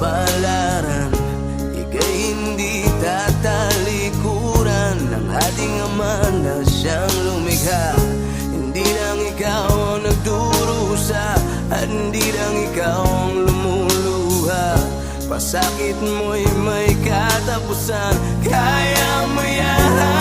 kapalaran Ika'y hindi tatalikuran Ng ating ama na siyang lumikha. Hindi lang ikaw ang nagdurusa At hindi lang ikaw ang lumuluha. Pasakit mo'y may katapusan Kaya mo yan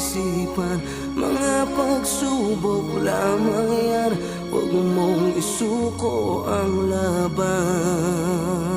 isipan Mga pagsubok lamang yan. Huwag mong isuko ang laban.